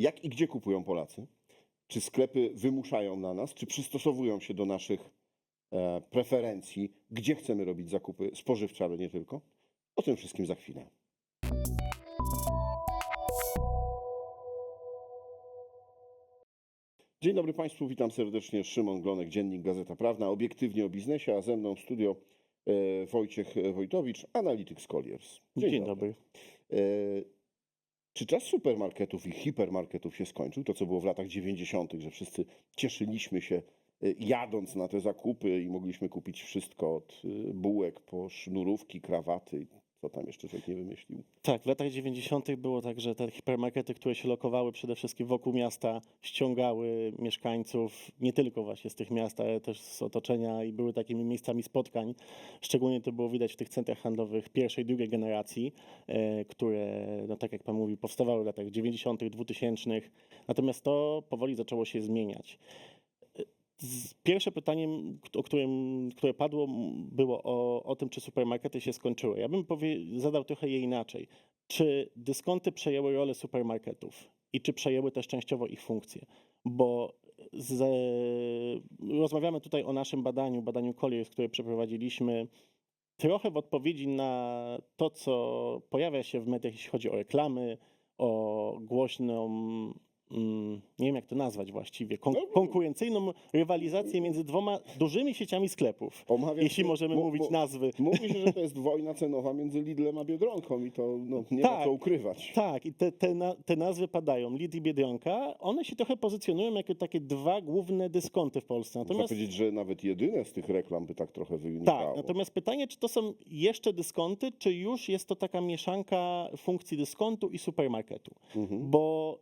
jak i gdzie kupują Polacy? Czy sklepy wymuszają na nas, czy przystosowują się do naszych e, preferencji, gdzie chcemy robić zakupy spożywcze, ale nie tylko? O tym wszystkim za chwilę. Dzień dobry Państwu, witam serdecznie. Szymon Glonek, Dziennik Gazeta Prawna, obiektywnie o biznesie, a ze mną w studio e, Wojciech Wojtowicz, Analytics Colliers. Dzień, dobry. E, Czy czas supermarketów i hipermarketów się skończył? To, co było w latach 90., że wszyscy cieszyliśmy się e, jadąc na te zakupy i mogliśmy kupić wszystko od e, bułek po sznurówki, krawaty, co tam jeszcze nie wymyślił. Tak, w latach 90. było tak, że te hipermarkety, które się lokowały przede wszystkim wokół miasta, ściągały mieszkańców nie tylko właśnie z tych miast, ale też z otoczenia i były takimi miejscami spotkań. Szczególnie to było widać w tych centrach handlowych pierwszej, drugiej generacji, e, które, no tak jak Pan mówi, powstawały w latach 90., 2000. Natomiast to powoli zaczęło się zmieniać. Pierwsze pytanie, o którym, które padło, było o, o tym, czy supermarkety się skończyły. Ja bym powie, zadał trochę je inaczej. Czy dyskonty przejęły rolę supermarketów i czy przejęły też częściowo ich funkcje? Bo z, rozmawiamy tutaj o naszym badaniu, badaniu Colliers, które przeprowadziliśmy trochę w odpowiedzi na to, co pojawia się w mediach, jeśli chodzi o reklamy, o głośną, nie wiem jak to nazwać właściwie, kon- No, konkurencyjną rywalizację między dwoma dużymi sieciami sklepów. Omawia Jeśli się- możemy mu- mówić mu- nazwy. Mówi się, że to jest wojna cenowa między Lidlem a Biedronką i to no, nie ma Tak. co ukrywać. Tak, i te, te, na, te nazwy padają. Lid i Biedronka, one się trochę pozycjonują jako takie dwa główne dyskonty w Polsce. Można Natomiast powiedzieć, że nawet jedyne z tych reklam by tak trochę wynikało. Tak, natomiast pytanie, czy to są jeszcze dyskonty, czy już jest to taka mieszanka funkcji dyskontu i supermarketu? Mhm. Bo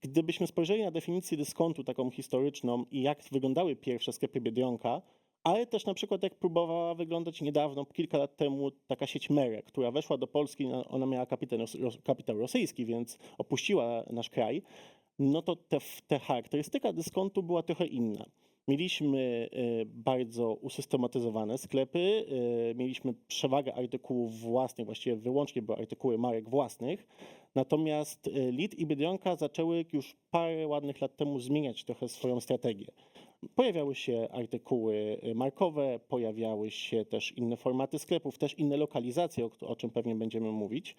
gdybyśmy spojrzeli na definicję dyskontu taką historyczną i jak wyglądały pierwsze sklepy Biedronka, ale też na przykład jak próbowała wyglądać niedawno, kilka lat temu, taka sieć Mere, która weszła do Polski, no, ona miała kapitał, kapitał rosyjski, więc opuściła nasz kraj, no to te, te charakterystyka dyskontu była trochę inna. Mieliśmy y, bardzo usystematyzowane sklepy, y, mieliśmy przewagę artykułów własnych, właściwie wyłącznie były artykuły marek własnych, natomiast y, Lid i Biedronka zaczęły już parę ładnych lat temu zmieniać trochę swoją strategię. Pojawiały się artykuły markowe, pojawiały się też inne formaty sklepów, też inne lokalizacje, o, o czym pewnie będziemy mówić.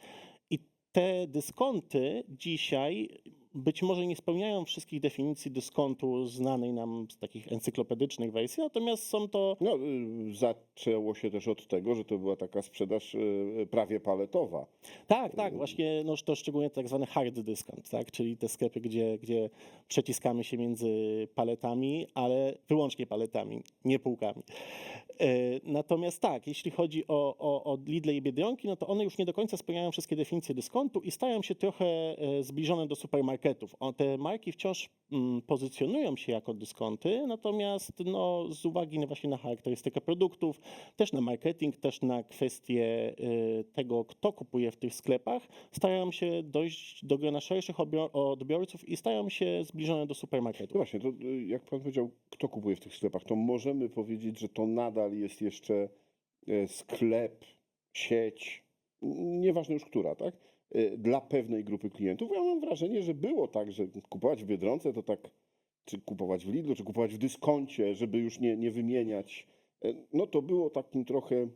I te dyskonty dzisiaj być może nie spełniają wszystkich definicji dyskontu znanej nam z takich encyklopedycznych wersji, natomiast są to No, y, zaczęło się też od tego, że to była taka sprzedaż y, prawie paletowa. Tak, tak, właśnie no, to szczególnie tak zwany hard discount, tak? czyli te sklepy, gdzie, gdzie przeciskamy się między paletami, ale wyłącznie paletami, nie półkami. E, Natomiast tak, jeśli chodzi o, o, o Lidle i Biedronki, no to one już nie do końca spełniają wszystkie definicje dyskontu i stają się trochę e, zbliżone do supermarketów. O, te marki wciąż mm, pozycjonują się jako dyskonty, natomiast no, z uwagi na właśnie na charakterystykę produktów, też na marketing, też na kwestię y, tego, kto kupuje w tych sklepach, starają się dojść do grona szerszych odbior- odbiorców i stają się zbliżone do No supermarketów. właśnie, to y, jak pan powiedział, kto kupuje w tych sklepach, to możemy powiedzieć, że to nadal jest jeszcze e, sklep, sieć, nieważne już która, tak? E, Dla pewnej grupy klientów. Ja mam wrażenie, że było tak, że kupować w Biedronce to tak, czy kupować w Lidlu, czy kupować w dyskoncie, żeby już nie, nie wymieniać, e, no to było takim trochę,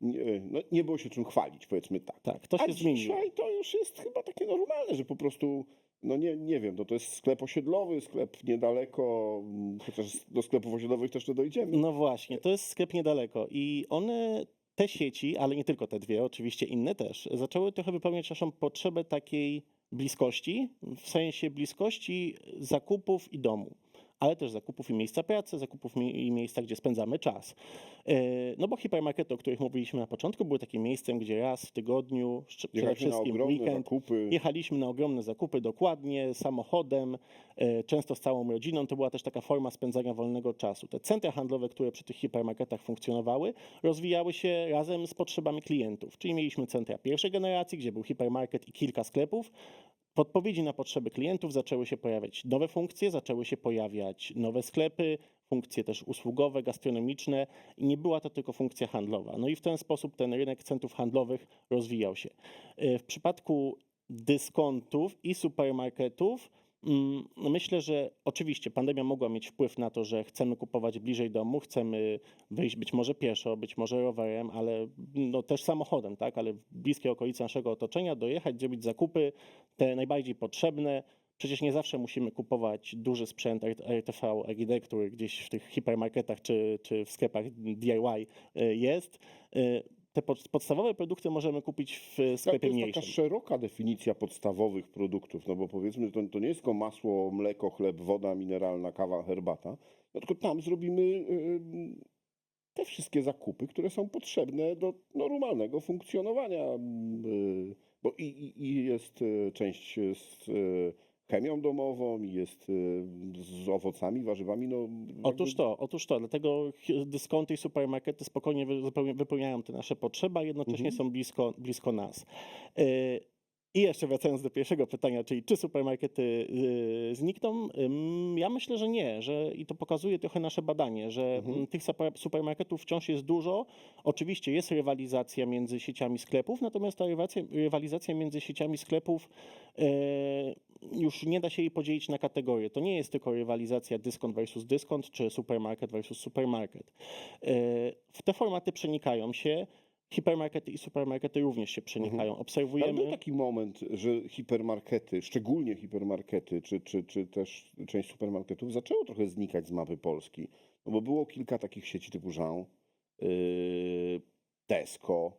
nie, no, nie było się czym chwalić, powiedzmy tak. Tak, to A się zmieniło. dzisiaj to już jest chyba takie normalne, że po prostu, no nie, nie wiem, no to jest sklep osiedlowy, sklep niedaleko, mm, chociaż do sklepów osiedlowych też to dojdziemy. No właśnie, to jest sklep niedaleko i one, te sieci, ale nie tylko te dwie, oczywiście inne też, zaczęły trochę wypełniać naszą potrzebę takiej bliskości, w sensie bliskości zakupów i domu. Ale też zakupów i miejsca pracy, zakupów i miejsca, gdzie spędzamy czas. E, No bo hipermarkety, o których mówiliśmy na początku, były takim miejscem, gdzie raz w tygodniu, przede wszystkim weekend, zakupy. Jechaliśmy na ogromne zakupy dokładnie, samochodem, e, często z całą rodziną. To była też taka forma spędzania wolnego czasu. Te centra handlowe, które przy tych hipermarketach funkcjonowały, rozwijały się razem z potrzebami klientów. Czyli mieliśmy centra pierwszej generacji, gdzie był hipermarket i kilka sklepów. W odpowiedzi na potrzeby klientów zaczęły się pojawiać nowe funkcje, zaczęły się pojawiać nowe sklepy, funkcje też usługowe, gastronomiczne i nie była to tylko funkcja handlowa. No i w ten sposób ten rynek centrów handlowych rozwijał się. E, W przypadku dyskontów i supermarketów Myślę, że oczywiście pandemia mogła mieć wpływ na to, że chcemy kupować bliżej domu, chcemy wyjść być może pieszo, być może rowerem, ale no też samochodem, tak? Ale w bliskie okolice naszego otoczenia dojechać, zrobić zakupy, te najbardziej potrzebne. Przecież nie zawsze musimy kupować duży sprzęt RTV AGD, który gdzieś w tych hipermarketach czy, czy w sklepach DIY y, jest. Te pod- podstawowe produkty możemy kupić w Tak, to sklepie jest mniejszym. taka szeroka definicja podstawowych produktów, no bo powiedzmy, to, to nie jest tylko masło, mleko, chleb, woda mineralna, kawa, herbata, no tylko tam zrobimy y, te wszystkie zakupy, które są potrzebne do normalnego funkcjonowania, y, bo i, i, i jest y, część z chemią domową, i jest y, z owocami, warzywami, no Otóż jakby- to, otóż to. Dlatego dyskonty i supermarkety spokojnie wypełniają te nasze potrzeby, a jednocześnie Mhm. są blisko, blisko nas. Y, I jeszcze wracając do pierwszego pytania, czyli czy supermarkety y, znikną? Ja myślę, że nie, że i to pokazuje trochę nasze badanie, że Mhm. mm, tych super- supermarketów wciąż jest dużo. Oczywiście jest rywalizacja między sieciami sklepów, natomiast ta rywalizacja, między sieciami sklepów już nie da się jej podzielić na kategorie. To nie jest tylko rywalizacja dyskont versus dyskont, czy supermarket versus supermarket. E, w te formaty przenikają się. Hipermarkety i supermarkety również się przenikają. Ale był Obserwujemy. taki moment, że hipermarkety, szczególnie hipermarkety, czy, czy, czy też część supermarketów zaczęło trochę znikać z mapy Polski. No bo było kilka takich sieci typu Jean, yy, Tesco,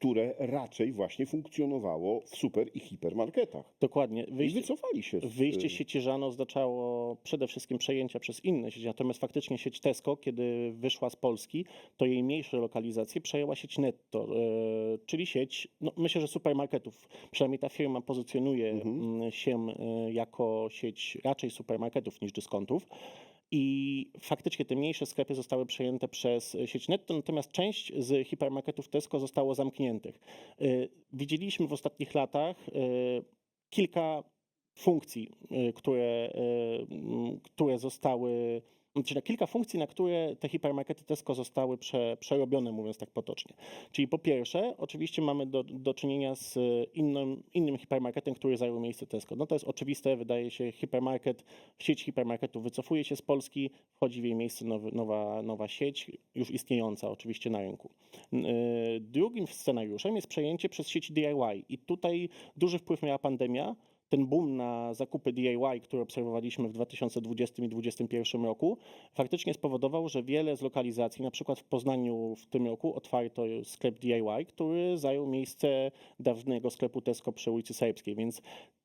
które raczej właśnie funkcjonowało w super i hipermarketach. Dokładnie. I Wyjście, wycofali się. z- Wyjście sieci Żano oznaczało przede wszystkim przejęcia przez inne sieci, natomiast faktycznie sieć Tesco, kiedy wyszła z Polski, to jej mniejsze lokalizacje przejęła sieć Netto, e, czyli sieć, no myślę, że supermarketów. Przynajmniej ta firma pozycjonuje Mhm. mm, się e, jako sieć raczej supermarketów niż dyskontów. I faktycznie te mniejsze sklepy zostały przejęte przez sieć Netto, natomiast część z hipermarketów Tesco zostało zamkniętych. E, Widzieliśmy w ostatnich latach e, kilka funkcji, y, które, y, które zostały, na kilka funkcji, na które te hipermarkety Tesco zostały prze, przerobione, mówiąc tak potocznie. Czyli po pierwsze, oczywiście mamy do, do czynienia z innym, innym hipermarketem, który zajął miejsce Tesco. No to jest oczywiste, wydaje się, hipermarket, sieć hipermarketów wycofuje się z Polski, wchodzi w jej miejsce nowy, nowa, nowa sieć, już istniejąca oczywiście na rynku. Y, Drugim scenariuszem jest przejęcie przez sieci DIY i tutaj duży wpływ miała pandemia, ten boom na zakupy DIY, który obserwowaliśmy w 2020 i 2021 roku, faktycznie spowodował, że wiele z lokalizacji, na przykład w Poznaniu w tym roku otwarto sklep DIY, który zajął miejsce dawnego sklepu Tesco przy ulicy Serbskiej, więc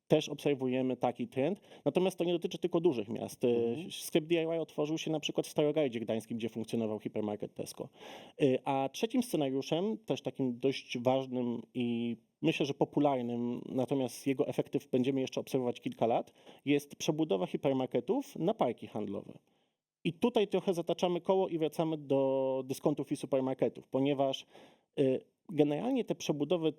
też obserwujemy taki trend. Natomiast to nie dotyczy tylko dużych miast. E, Mhm. Sklep DIY otworzył się na przykład w Starogajdzie Gdańskim, gdzie funkcjonował hipermarket Tesco. E, A trzecim scenariuszem, też takim dość ważnym i myślę, że popularnym, natomiast jego efekty będziemy jeszcze obserwować kilka lat, jest przebudowa hipermarketów na parki handlowe. I tutaj trochę zataczamy koło i wracamy do dyskontów i supermarketów, ponieważ y, generalnie te przebudowy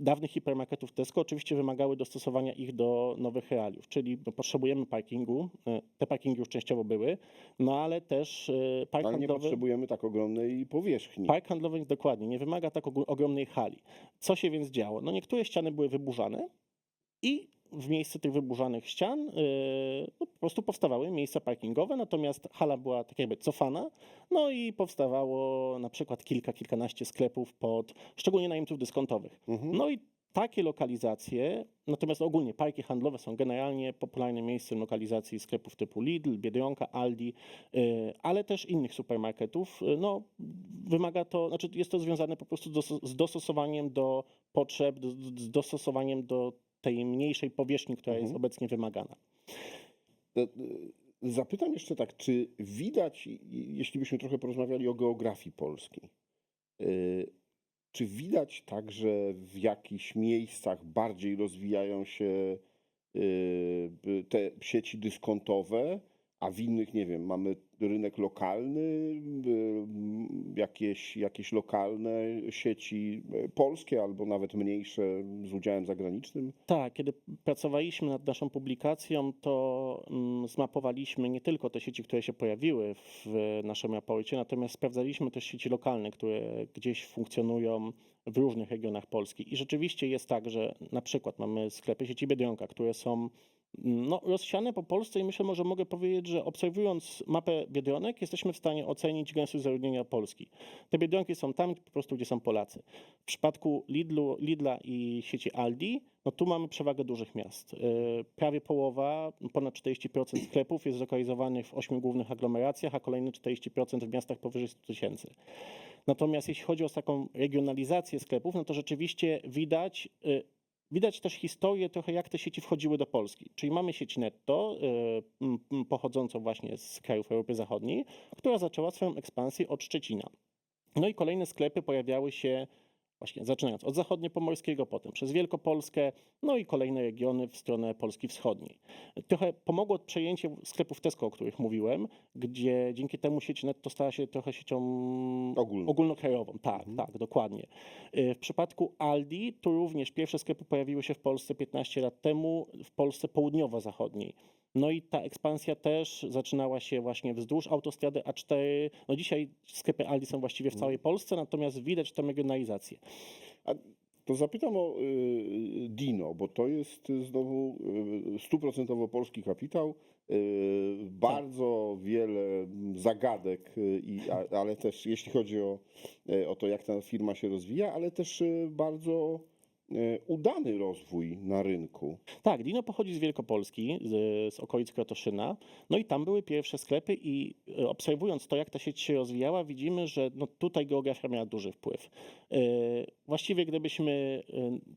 dawnych hipermarketów Tesco oczywiście wymagały dostosowania ich do nowych realiów, czyli no, potrzebujemy parkingu, y, te parkingi już częściowo były, no ale też y, park Ale nie handlowy... potrzebujemy tak ogromnej powierzchni. Park handlowy dokładnie, nie wymaga tak ogromnej hali. Co się więc działo? No niektóre ściany były wyburzane i w miejsce tych wyburzanych ścian yy, no, po prostu powstawały miejsca parkingowe, natomiast hala była tak jakby cofana, no i powstawało na przykład kilka, kilkanaście sklepów pod, szczególnie najemców dyskontowych. Mhm. No i takie lokalizacje, natomiast ogólnie parki handlowe są generalnie popularnym miejscem lokalizacji sklepów typu Lidl, Biedronka, Aldi, y, ale też innych supermarketów. Y, No, wymaga to, znaczy jest to związane po prostu z dostosowaniem do potrzeb, z dostosowaniem do tej mniejszej powierzchni, która jest Mhm. obecnie wymagana. Y, Zapytam jeszcze tak, czy widać, jeśli byśmy trochę porozmawiali o geografii Polski, y, czy widać także w jakichś miejscach bardziej rozwijają się y, te sieci dyskontowe, a w innych, nie wiem, mamy rynek lokalny, jakieś, jakieś lokalne sieci y, polskie albo nawet mniejsze z udziałem zagranicznym? Tak, kiedy pracowaliśmy nad naszą publikacją, to mm, zmapowaliśmy nie tylko te sieci, które się pojawiły w naszym raporcie, natomiast sprawdzaliśmy też sieci lokalne, które gdzieś funkcjonują w różnych regionach Polski. I rzeczywiście jest tak, że na przykład mamy sklepy sieci Biedronka, które są No, rozsiane po Polsce i myślę, że mogę powiedzieć, że obserwując mapę Biedronek, jesteśmy w stanie ocenić gęstość zaludnienia Polski. Te Biedronki są tam po prostu, gdzie są Polacy. W przypadku Lidlu, Lidla i sieci Aldi, no tu mamy przewagę dużych miast. Yy, Prawie połowa, ponad 40% sklepów jest zlokalizowanych w ośmiu głównych aglomeracjach, a kolejne 40% w miastach powyżej 100 tysięcy. Natomiast jeśli chodzi o taką regionalizację sklepów, no to rzeczywiście widać, y, widać też historię trochę, jak te sieci wchodziły do Polski. Czyli mamy sieć netto, y, pochodzącą właśnie z krajów Europy Zachodniej, która zaczęła swoją ekspansję od Szczecina. No i kolejne sklepy pojawiały się właśnie zaczynając od zachodniopomorskiego, potem przez Wielkopolskę, no i kolejne regiony w stronę Polski Wschodniej. Trochę pomogło przejęcie sklepów Tesco, o których mówiłem, gdzie dzięki temu sieć netto stała się trochę siecią Ogólną. ogólnokrajową. Tak, Mhm. tak, dokładnie. Y, W przypadku Aldi, tu również pierwsze sklepy pojawiły się w Polsce 15 lat temu, w Polsce południowo-zachodniej. No i ta ekspansja też zaczynała się właśnie wzdłuż autostrady A4. No dzisiaj sklepy Aldi są właściwie w Mhm. całej Polsce, natomiast widać tę regionalizację. To zapytam o y, Dino, bo to jest y, znowu y, stuprocentowo polski kapitał. y, Bardzo wiele mm, zagadek, y, i, a- ale też jeśli chodzi o, y, o to, jak ta firma się rozwija, ale też y, bardzo y, udany rozwój na rynku. Tak, Dino pochodzi z Wielkopolski, z, z okolic Krotoszyna. No i tam były pierwsze sklepy i e, obserwując to, jak ta sieć się rozwijała, widzimy, że no tutaj geografia miała duży wpływ. Właściwie gdybyśmy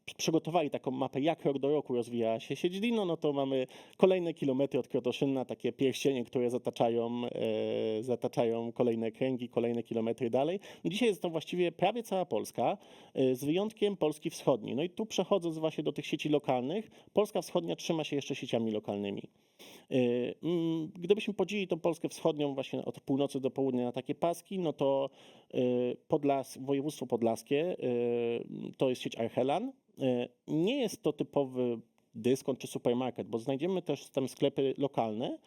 p- przygotowali taką mapę, jak rok do roku rozwijała się sieć Dino, no to mamy kolejne kilometry od Krotoszyna, takie pierścienie, które zataczają, e, zataczają kolejne kręgi, kolejne kilometry dalej. Dzisiaj jest to właściwie prawie cała Polska, e, z wyjątkiem Polski Wschodniej. No i tu przechodząc właśnie do tych sieci lokalnych, Polska Wschodnia trzyma się jeszcze sieciami lokalnymi. Yy, mm, Gdybyśmy podzielili tą Polskę Wschodnią właśnie od północy do południa na takie paski, no to yy, Podlas, województwo podlaskie yy, to jest sieć Archelan. Nie jest to typowy dyskont czy supermarket, bo znajdziemy też tam sklepy lokalne.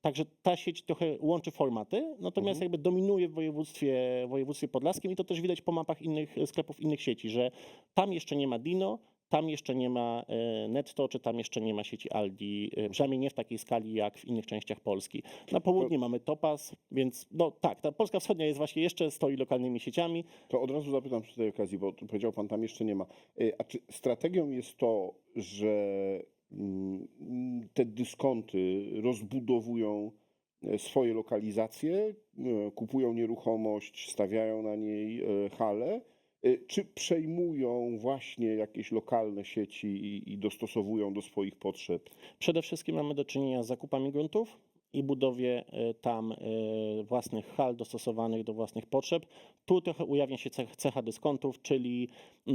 Także ta sieć trochę łączy formaty, natomiast Mhm. jakby dominuje w województwie, województwie podlaskim i to też widać po mapach innych sklepów, innych sieci, że tam jeszcze nie ma Dino, tam jeszcze nie ma e, Netto, czy tam jeszcze nie ma sieci Aldi, e, przynajmniej nie w takiej skali jak w innych częściach Polski. Na południe mamy Topaz, więc no tak, ta Polska Wschodnia jest właśnie jeszcze stoi lokalnymi sieciami. To od razu zapytam przy tej okazji, bo powiedział Pan, tam jeszcze nie ma. Y, A czy strategią jest to, że mm, te dyskonty rozbudowują e, swoje lokalizacje, e, kupują nieruchomość, stawiają na niej e, hale, e, czy przejmują właśnie jakieś lokalne sieci i, i dostosowują do swoich potrzeb? Przede wszystkim mamy do czynienia z zakupami gruntów i budowie e, tam e, własnych hal dostosowanych do własnych potrzeb. Tu trochę ujawnia się cech- cecha dyskontów, czyli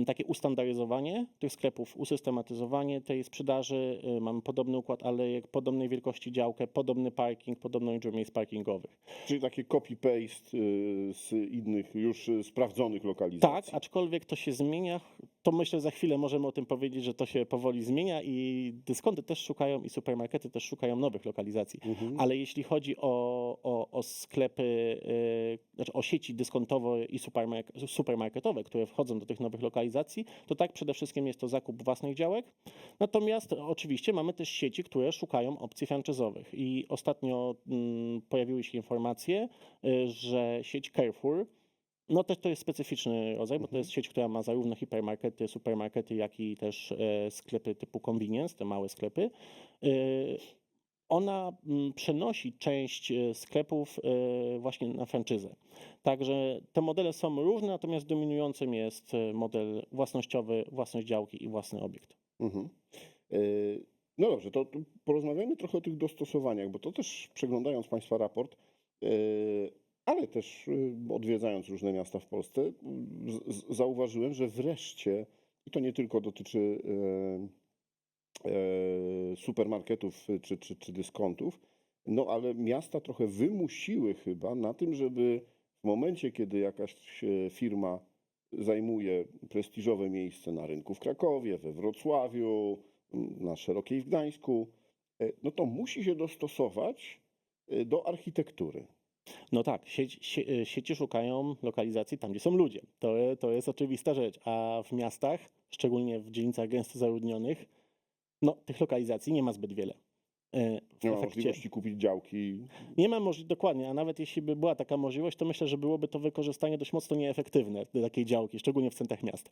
takie ustandaryzowanie tych sklepów, usystematyzowanie tej sprzedaży. E, Mamy podobny układ alejek, podobnej wielkości działkę, podobny parking, podobną liczbę miejsc parkingowych. Czyli takie copy-paste y, z innych już y, sprawdzonych Tak, lokalizacji? aczkolwiek to się zmienia. To myślę, za chwilę możemy o tym powiedzieć, że to się powoli zmienia i dyskonty też szukają i supermarkety też szukają nowych lokalizacji. Mhm. Ale jeśli chodzi o, o, o sklepy, znaczy o sieci dyskontowe i supermark supermarketowe, które wchodzą do tych nowych lokalizacji, to tak przede wszystkim jest to zakup własnych działek. Natomiast oczywiście mamy też sieci, które szukają opcji franczyzowych. I ostatnio mm, pojawiły się informacje, y, że sieć Carrefour no też to jest specyficzny rodzaj, bo to Mhm. jest sieć, która ma zarówno hipermarkety, supermarkety, jak i też e, sklepy typu convenience, te małe sklepy. Ona mm, przenosi część e, sklepów e, właśnie na franczyzę. Także te modele są różne, natomiast dominującym jest e, model własnościowy, własność działki i własny obiekt. Mhm. No dobrze, to porozmawiajmy trochę o tych dostosowaniach, bo to też przeglądając Państwa raport, ale też odwiedzając różne miasta w Polsce, zauważyłem, że wreszcie, i to nie tylko dotyczy supermarketów y, czy, czy, czy dyskontów, no ale miasta trochę wymusiły chyba na tym, żeby w momencie, kiedy jakaś e, firma zajmuje prestiżowe miejsce na rynku w Krakowie, we Wrocławiu, na Szerokiej w Gdańsku, e, no to musi się dostosować e, do architektury. No tak, e, sieci szukają lokalizacji tam, gdzie są ludzie. To, to jest oczywista rzecz. A w miastach, szczególnie w dzielnicach gęsto zaludnionych, No, tych lokalizacji nie ma zbyt wiele. E, W Nie ma efekcie możliwości kupić działki. nie ma możliwości, dokładnie, a nawet jeśli by była taka możliwość, to myślę, że byłoby to wykorzystanie dość mocno nieefektywne do takiej działki, szczególnie w centrach miast.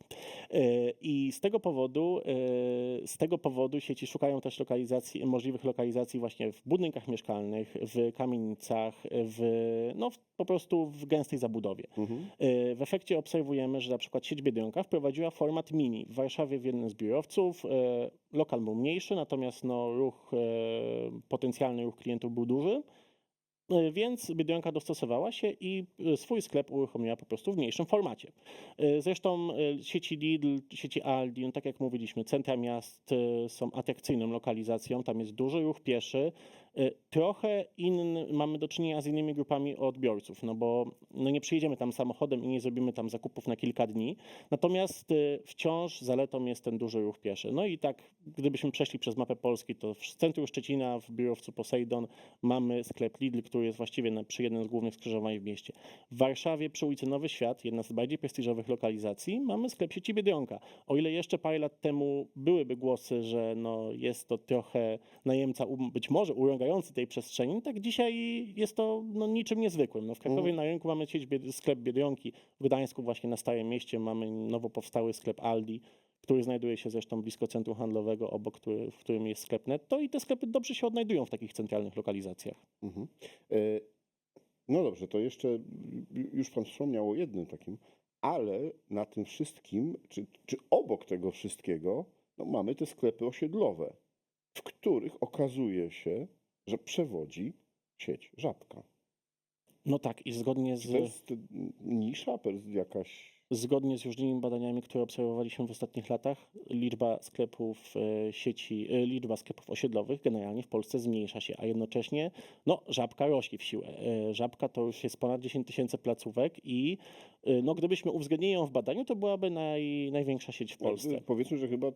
E, I z tego powodu, e, z tego powodu sieci szukają też lokalizacji, możliwych lokalizacji właśnie w budynkach mieszkalnych, w kamienicach, w, no, po prostu w gęstej zabudowie. Mhm. E, W efekcie obserwujemy, że na przykład sieć Biedronka wprowadziła format mini. W Warszawie w jednym z biurowców e, lokal był mniejszy, natomiast no, ruch, e, potencjalny ruch klientów był duży. E, Więc Biedronka dostosowała się i e, swój sklep uruchomiła po prostu w mniejszym formacie. E, Zresztą sieci Lidl, sieci Aldi, no tak jak mówiliśmy, centra miast są atrakcyjną lokalizacją, tam jest duży ruch pieszy. E, Trochę inny, mamy do czynienia z innymi grupami odbiorców, no bo no nie przyjedziemy tam samochodem i nie zrobimy tam zakupów na kilka dni. Natomiast e, wciąż zaletą jest ten duży ruch pieszy. No i tak, gdybyśmy przeszli przez mapę Polski, to w centrum Szczecina, w biurowcu Poseidon, mamy sklep Lidl, który jest właściwie przy jednym z głównych skrzyżowań w mieście. W Warszawie przy ulicy Nowy Świat, jedna z bardziej prestiżowych lokalizacji, mamy sklep sieci Biedronka. O ile jeszcze parę lat temu byłyby głosy, że no jest to trochę najemca być może tej przestrzeni, tak dzisiaj jest to no, niczym niezwykłym. No, w Krakowie Mhm. na rynku mamy sieć bied- sklep Biedronki, w Gdańsku właśnie na Starym Mieście mamy nowo powstały sklep Aldi, który znajduje się zresztą blisko centrum handlowego, obok który, w którym jest sklep Netto i te sklepy dobrze się odnajdują w takich centralnych lokalizacjach. Mhm. E, No dobrze, to jeszcze ju- już Pan wspomniał o jednym takim, ale na tym wszystkim, czy, czy obok tego wszystkiego, no mamy te sklepy osiedlowe, w których okazuje się, że przewodzi sieć Żabka. No tak, i zgodnie Czy to z, jest nisza, to jest jakaś... zgodnie z różnymi badaniami, które obserwowaliśmy w ostatnich latach, liczba sklepów e, sieci, e, liczba sklepów osiedlowych generalnie w Polsce zmniejsza się, a jednocześnie no, żabka rośnie w siłę. E, Żabka to już jest ponad 10 tysięcy placówek i no, gdybyśmy uwzględnili ją w badaniu, to byłaby naj, największa sieć w Polsce. No, powiedzmy, że chyba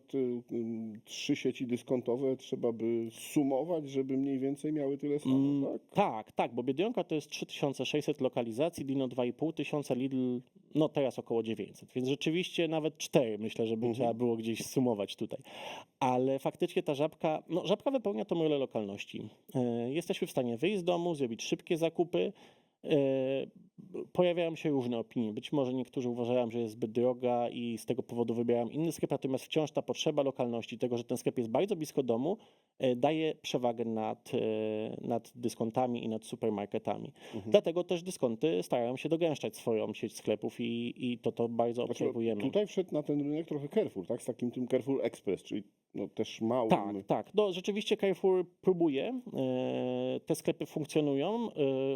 ym, trzy sieci dyskontowe trzeba by sumować, żeby mniej więcej miały tyle samo, Mm, tak? Tak, tak, bo Biedronka to jest 3600 lokalizacji, Dino 2,5 tysiąca, Lidl no teraz około 900, więc rzeczywiście nawet 4 myślę, żeby Mhm. trzeba było gdzieś sumować tutaj. Ale faktycznie ta żabka, no żabka wypełnia tą rolę lokalności. E, Jesteśmy w stanie wyjść z domu, zrobić szybkie zakupy. Pojawiają się różne opinie. Być może niektórzy uważają, że jest zbyt droga i z tego powodu wybierają inny sklep, natomiast wciąż ta potrzeba lokalności, tego, że ten sklep jest bardzo blisko domu, e, daje przewagę nad, e, nad dyskontami i nad supermarketami. Mhm. Dlatego też dyskonty starają się dogęszczać swoją sieć sklepów i, i to to bardzo Znaczy, obserwujemy. Tutaj wszedł na ten rynek trochę Carrefour, tak? Z takim tym Carrefour Express, czyli no też małym... Tak, tak. No, rzeczywiście Carrefour próbuje. e, Te sklepy funkcjonują,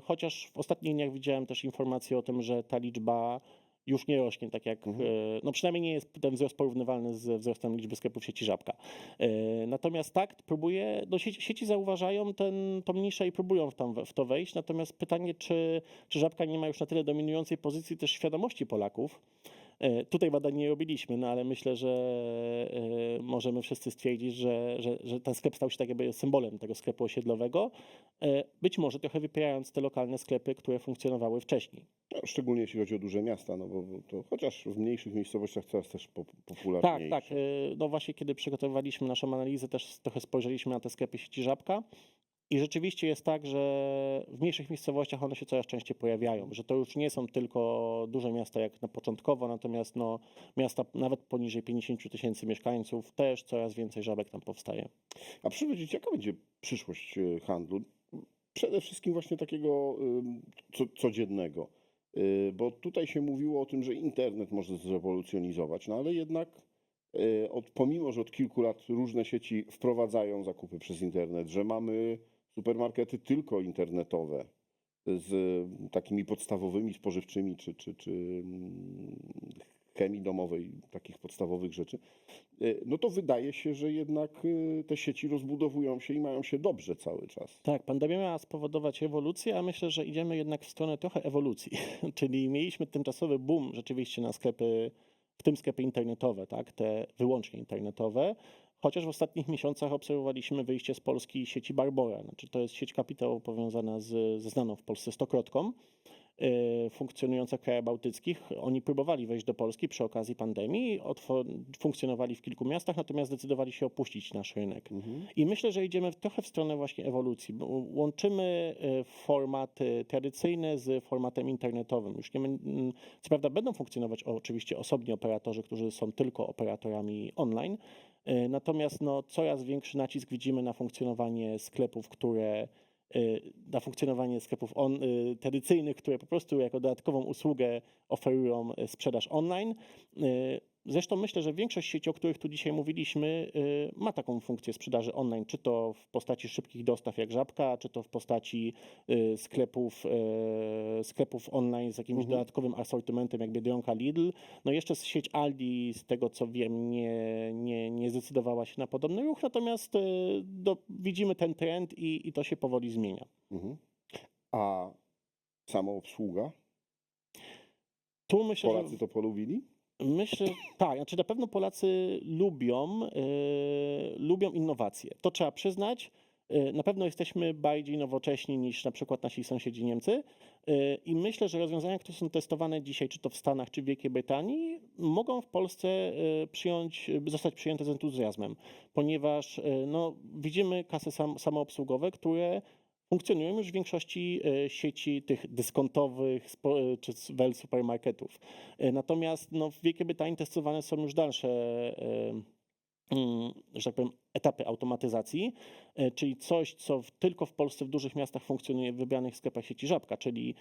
chociaż w ostatnich dniach widziałem też informacje o tym, że ta liczba już nie rośnie, tak jak, Mhm. e, no przynajmniej nie jest ten wzrost porównywalny ze wzrostem liczby sklepów sieci Żabka. E, Natomiast tak, próbuje, no sieci, sieci zauważają ten, tą niszę i próbują w, tam, w to wejść, natomiast pytanie, czy, czy Żabka nie ma już na tyle dominującej pozycji też świadomości Polaków, Tutaj badań nie robiliśmy, no ale myślę, że e, możemy wszyscy stwierdzić, że, że, że ten sklep stał się tak jakby symbolem tego sklepu osiedlowego, e, być może trochę wypierając te lokalne sklepy, które funkcjonowały wcześniej. No, szczególnie jeśli chodzi o duże miasta, no bo to chociaż w mniejszych miejscowościach coraz też po, Tak, popularniejsze. tak. e, No właśnie, kiedy przygotowywaliśmy naszą analizę, też trochę spojrzeliśmy na te sklepy sieci Żabka. I rzeczywiście jest tak, że w mniejszych miejscowościach one się coraz częściej pojawiają, że to już nie są tylko duże miasta jak na początkowo, natomiast no, miasta nawet poniżej 50 tysięcy mieszkańców też coraz więcej żabek tam powstaje. A proszę powiedzieć, jaka będzie przyszłość e, handlu? Przede wszystkim właśnie takiego co, codziennego. Y, Bo tutaj się mówiło o tym, że internet może zrewolucjonizować, no ale jednak od, pomimo, że od kilku lat różne sieci wprowadzają zakupy przez internet, że mamy supermarkety tylko internetowe z takimi podstawowymi spożywczymi czy, czy, czy mm, chemii domowej, takich podstawowych rzeczy, y, no to wydaje się, że jednak y, te sieci rozbudowują się i mają się dobrze cały czas. Tak, pandemia miała spowodować rewolucję, a myślę, że idziemy jednak w stronę trochę ewolucji. Czyli mieliśmy tymczasowy boom rzeczywiście na sklepy, w tym sklepy internetowe, tak, te wyłącznie internetowe. Chociaż w ostatnich miesiącach obserwowaliśmy wyjście z Polski sieci Barbora. Znaczy, to jest sieć kapitałowa powiązana z, ze znaną w Polsce Stokrotką. Funkcjonujące w krajach bałtyckich. Oni próbowali wejść do Polski przy okazji pandemii, funkcjonowali w kilku miastach, natomiast zdecydowali się opuścić nasz rynek. Mhm. I myślę, że idziemy trochę w stronę właśnie ewolucji. Łączymy e, formaty tradycyjne z formatem internetowym. Już nie, co prawda będą funkcjonować oczywiście osobni operatorzy, którzy są tylko operatorami online, e, natomiast no, coraz większy nacisk widzimy na funkcjonowanie sklepów, które na funkcjonowanie sklepów on, e, tradycyjnych, które po prostu jako dodatkową usługę oferują e, sprzedaż online. Zresztą myślę, że większość sieci, o których tu dzisiaj mówiliśmy, y, ma taką funkcję sprzedaży online, czy to w postaci szybkich dostaw jak Żabka, czy to w postaci y, sklepów, y, sklepów online z jakimś Mhm. dodatkowym asortymentem jak Biedronka Lidl. No jeszcze sieć Aldi, z tego co wiem, nie, nie, nie zdecydowała się na podobny ruch, natomiast do, widzimy ten trend i, i to się powoli zmienia. Mhm. A samoobsługa? Tu myślę, że... Polacy to polubili? Myślę, tak, znaczy na pewno Polacy lubią, yy, lubią innowacje. To trzeba przyznać. Yy, Na pewno jesteśmy bardziej nowocześni niż na przykład nasi sąsiedzi Niemcy yy, i myślę, że rozwiązania, które są testowane dzisiaj, czy to w Stanach, czy w Wielkiej Brytanii, mogą w Polsce przyjąć, zostać przyjęte z entuzjazmem, ponieważ no, widzimy kasy sam, samoobsługowe, które funkcjonują już w większości e, sieci tych dyskontowych e, czy s- wel supermarketów. E, Natomiast no, w Wielkiej Brytanii testowane są już dalsze, mm, że tak powiem, etapy automatyzacji, czyli coś, co w, tylko w Polsce w dużych miastach funkcjonuje w wybranych sklepach sieci Żabka, czyli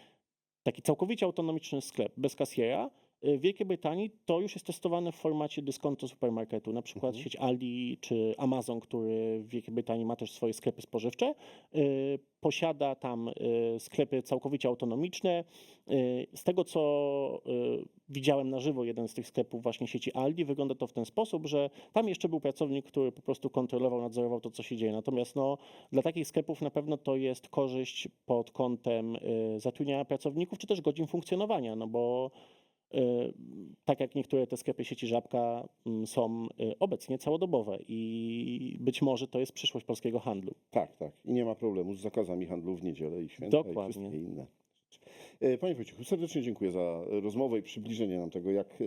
taki całkowicie autonomiczny sklep bez kasjera. E, W Wielkiej Brytanii to już jest testowane w formacie dyskonto supermarketu, na przykład Mhm. sieć Aldi czy Amazon, który w Wielkiej Brytanii ma też swoje sklepy spożywcze. e, Posiada tam e, sklepy całkowicie autonomiczne. Z tego, co widziałem na żywo, jeden z tych sklepów właśnie sieci Aldi, wygląda to w ten sposób, że tam jeszcze był pracownik, który po prostu kontrolował, nadzorował to, co się dzieje. Natomiast no, dla takich sklepów na pewno to jest korzyść pod kątem zatrudniania pracowników, czy też godzin funkcjonowania, no bo tak jak niektóre te sklepy sieci Żabka mm, są e, obecnie całodobowe i być może to jest przyszłość polskiego handlu. Tak, tak. I nie ma problemu z zakazami handlu w niedzielę i święta i Dokładnie. wszystkie inne. E, Panie Wojciechu, serdecznie dziękuję za rozmowę i przybliżenie nam tego, jak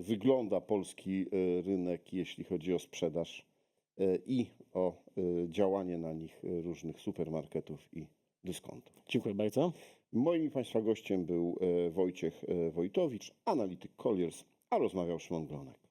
wygląda polski rynek, jeśli chodzi o sprzedaż i o działanie na nich różnych supermarketów i dyskontów. Dziękuję bardzo. Moim Państwa gościem był e, Wojciech e, Wojtowicz, analityk Colliers, a rozmawiał Szymon Glonek.